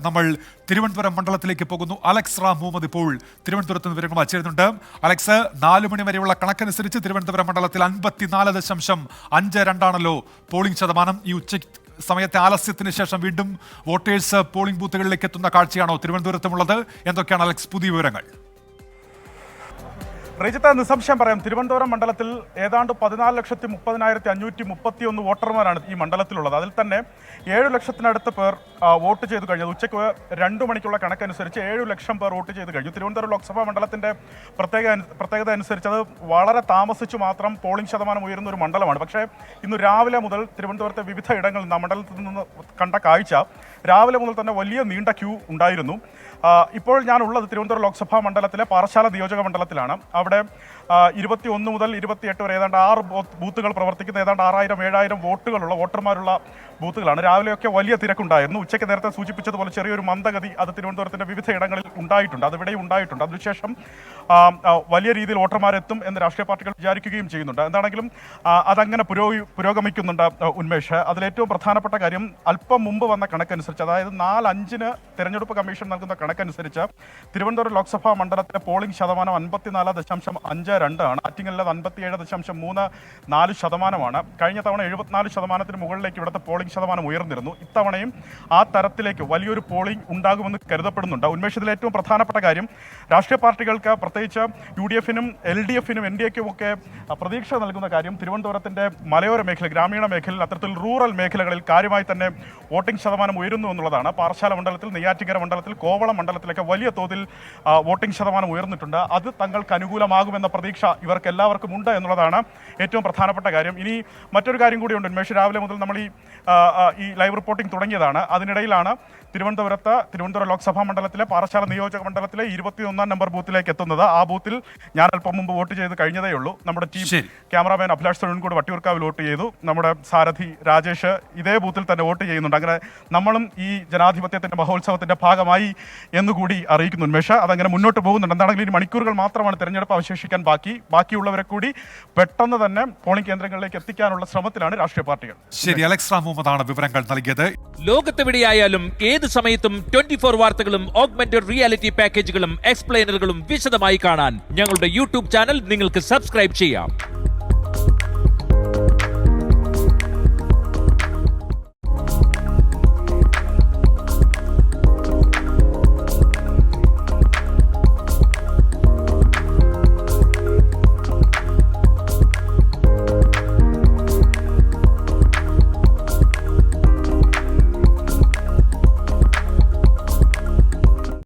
നമ്മൾ തിരുവനന്തപുരം മണ്ഡലത്തിലേക്ക് പോകുന്നു. അലക്സ് റാം മുഹമ്മദ് ഇപ്പോൾ തിരുവനന്തപുരത്ത് നിന്ന് വിവരങ്ങൾ ചേരുന്നുണ്ട് അലക്സ് നാലു മണി വരെയുള്ള കണക്കനുസരിച്ച് തിരുവനന്തപുരം മണ്ഡലത്തിൽ അൻപത്തിനാല് ദശാംശം അഞ്ച് രണ്ടാണല്ലോ പോളിംഗ് ശതമാനം. ഈ ഉച്ച സമയത്തെ ആലസ്യത്തിന് ശേഷം വീണ്ടും വോട്ടേഴ്സ് പോളിംഗ് ബൂത്തുകളിലേക്ക് എത്തുന്ന കാഴ്ചയാണോ തിരുവനന്തപുരത്തുമുള്ളത്? എന്തൊക്കെയാണ് അലക്സ് പുതിയ വിവരങ്ങൾ? റജിത്ത നിസംശയം പറയാം. തിരുവനന്തപുരം മണ്ഡലത്തിൽ ഏതാണ്ട് പതിനാല് ലക്ഷത്തി മുപ്പതിനായിരത്തി അഞ്ഞൂറ്റി മുപ്പത്തി ഒന്ന് വോട്ടർമാരാണ് ഈ മണ്ഡലത്തിലുള്ളത്. അതിൽ തന്നെ ഏഴ് ലക്ഷത്തിനടുത്ത് പേർ വോട്ട് ചെയ്ത് കഴിഞ്ഞത് ഉച്ചയ്ക്ക് രണ്ട് മണിക്കുള്ള കണക്കനുസരിച്ച് ഏഴ് ലക്ഷം പേർ വോട്ട് ചെയ്ത് കഴിഞ്ഞു. തിരുവനന്തപുരം ലോക്സഭാ മണ്ഡലത്തിന്റെ പ്രത്യേക പ്രത്യേകത അനുസരിച്ച് അത് വളരെ താമസിച്ചു മാത്രം പോളിംഗ് ശതമാനം ഉയരുന്ന ഒരു മണ്ഡലമാണ്. പക്ഷേ ഇന്ന് രാവിലെ മുതൽ തിരുവനന്തപുരത്തെ വിവിധ ഇടങ്ങളിൽ നിന്ന് മണ്ഡലത്തിൽ നിന്ന് കണ്ട കാഴ്ച രാവിലെ മുതൽ തന്നെ വലിയ നീണ്ട ക്യൂ ഉണ്ടായിരുന്നു. ഇപ്പോൾ ഞാനുള്ളത് തിരുവനന്തപുരം ലോക്സഭാ മണ്ഡലത്തിലെ പാറശാല നിയോജക മണ്ഡലത്തിലാണ്. അവിടെ ഇരുപത്തി ഒന്ന് മുതൽ ഇരുപത്തിയെട്ട് വരെ ഏതാണ്ട് ആറ് ബൂത്തുകൾ പ്രവർത്തിക്കുന്ന ഏതാണ്ട് ആറായിരം ഏഴായിരം വോട്ടുകളുള്ള വോട്ടർമാരുള്ള ബൂത്തുകളാണ്. രാവിലെയൊക്കെ വലിയ തിരക്കുണ്ടായിരുന്നു. ഉച്ചയ്ക്ക് നേരത്തെ സൂചിപ്പിച്ചതുപോലെ ചെറിയൊരു മന്ദഗതി അത് തിരുവനന്തപുരത്തിന്റെ വിവിധ ഇടങ്ങളിൽ ഉണ്ടായിട്ടുണ്ട്. അത് ഇവിടെയും ഉണ്ടായിട്ടുണ്ട്. അതിനുശേഷം വലിയ രീതിയിൽ വോട്ടർമാരെത്തും എന്ന് രാഷ്ട്രീയ പാർട്ടികൾ വിചാരിക്കുകയും ചെയ്യുന്നുണ്ട്. എന്താണെങ്കിലും അതങ്ങനെ പുരോഗി പുരോഗമിക്കുന്നുണ്ട് ഉന്മേഷ്. അതിലേറ്റവും പ്രധാനപ്പെട്ട കാര്യം അല്പം മുമ്പ് വന്ന കണക്കനുസരിച്ച് അതായത് നാലഞ്ചിന് തിരഞ്ഞെടുപ്പ് കമ്മീഷൻ നൽകുന്ന കണക്കനുസരിച്ച് തിരുവനന്തപുരം ലോക്സഭാ മണ്ഡലത്തിലെ പോളിംഗ് ശതമാനം അൻപത്തിനാല് ദശാംശം അഞ്ച് രണ്ടാണ്. ആണ് ആറ്റിങ്ങലിൽ ഏഴ് ദശാംശം മൂന്ന് നാല് ശതമാനമാണ്. കഴിഞ്ഞ തവണ എഴുപത്തിനാല് ശതമാനത്തിന് മുകളിലേക്ക് ഇവിടുത്തെ പോളിംഗ് ശതമാനം ഉയർന്നിരുന്നു. ഇത്തവണയും ആ തരത്തിലേക്ക് വലിയൊരു പോളിംഗ് ഉണ്ടാകുമെന്ന് കരുതപ്പെടുന്നുണ്ട്. ഉന്മേഷത്തിലെ ഏറ്റവും പ്രധാനപ്പെട്ട കാര്യം രാഷ്ട്രീയ പാർട്ടികൾക്ക് പ്രത്യേകിച്ച് യു ഡി എഫിനും എൽ ഡി എഫിനും എൻ ഡി എക്കും ഒക്കെ പ്രതീക്ഷ നൽകുന്ന കാര്യം തിരുവനന്തപുരത്തിന്റെ മലയോര മേഖല ഗ്രാമീണ മേഖലയിൽ അത്തരത്തിൽ റൂറൽ മേഖലകളിൽ കാര്യമായി തന്നെ വോട്ടിംഗ് ശതമാനം ഉയരുന്നു എന്നുള്ളതാണ്. പാറശാല മണ്ഡലത്തിൽ നെയ്യാറ്റിങ്കര മണ്ഡലത്തിൽ കോവളം മണ്ഡലത്തിലൊക്കെ വലിയ തോതിൽ വോട്ടിംഗ് ശതമാനം ഉയർന്നിട്ടുണ്ട്. അത് തങ്ങൾക്ക് അനുകൂലമാകുമെന്ന പ്രതീക്ഷ ഇവർക്ക് എല്ലാവർക്കും ഉണ്ട് എന്നുള്ളതാണ് ഏറ്റവും പ്രധാനപ്പെട്ട കാര്യം. ഇനി മറ്റൊരു കാര്യം കൂടിയുണ്ട്. ഉന്മേഷ് രാവിലെ മുതൽ നമ്മൾ ഈ ഈ ലൈവ് റിപ്പോർട്ടിംഗ് തുടങ്ങിയതാണ്. അതിനിടയിലാണ് തിരുവനന്തപുരത്ത് തിരുവനന്തപുരം ലോക്സഭാ മണ്ഡലത്തിലെ പാറശാല നിയോജക മണ്ഡലത്തിലെ ഇരുപത്തിയൊന്നാം നമ്പർ ബൂത്തിലേക്ക് എത്തുന്നത്. ആ ബൂത്തിൽ ഞാൻ അല്പം മുമ്പ് വോട്ട് ചെയ്ത് കഴിഞ്ഞതേ ഉള്ളൂ. നമ്മുടെ ടീം. ക്യാമറാമാൻ അഭിലാഷ് തൊഴിൽകൂട് വട്ടിയൂർക്കാവിൽ വോട്ട് ചെയ്തു. നമ്മുടെ സാരഥി രാജേഷ് ഇതേ ബൂത്തിൽ തന്നെ വോട്ട് ചെയ്യുന്നുണ്ട്. അങ്ങനെ നമ്മളും ഈ ജനാധിപത്യത്തിന്റെ മഹോത്സവത്തിന്റെ ഭാഗമായി എന്നുകൂടി അറിയിക്കുന്നു ഉന്മേഷ. അതങ്ങനെ മുന്നോട്ട് പോകുന്നുണ്ട്. എന്താണെങ്കിലും ഇനി മണിക്കൂറുകൾ മാത്രമാണ് തെരഞ്ഞെടുപ്പ് അവശേഷിക്കാൻ ബാക്കി ബാക്കിയുള്ളവരെ കൂടി പെട്ടെന്ന് തന്നെ പോളിംഗ് കേന്ദ്രങ്ങളിലേക്ക് എത്തിക്കാനുള്ള ശ്രമത്തിലാണ് രാഷ്ട്രീയ പാർട്ടികൾ. ശരി അലക്സ് റാം മുഹമ്മദാണ് വിവരങ്ങൾ നൽകിയത്. ലോകത്തെവിടെയായാലും ഏത് സമയത്തും ട്വന്റി ഫോർ വാർത്തകളും ഓഗ്മെന്റഡ് റിയാലിറ്റി പാക്കേജുകളും എക്സ്പ്ലെയിനറുകളും വിശദമായി കാണാൻ ഞങ്ങളുടെ യൂട്യൂബ് ചാനൽ നിങ്ങൾക്ക് സബ്സ്ക്രൈബ് ചെയ്യാം.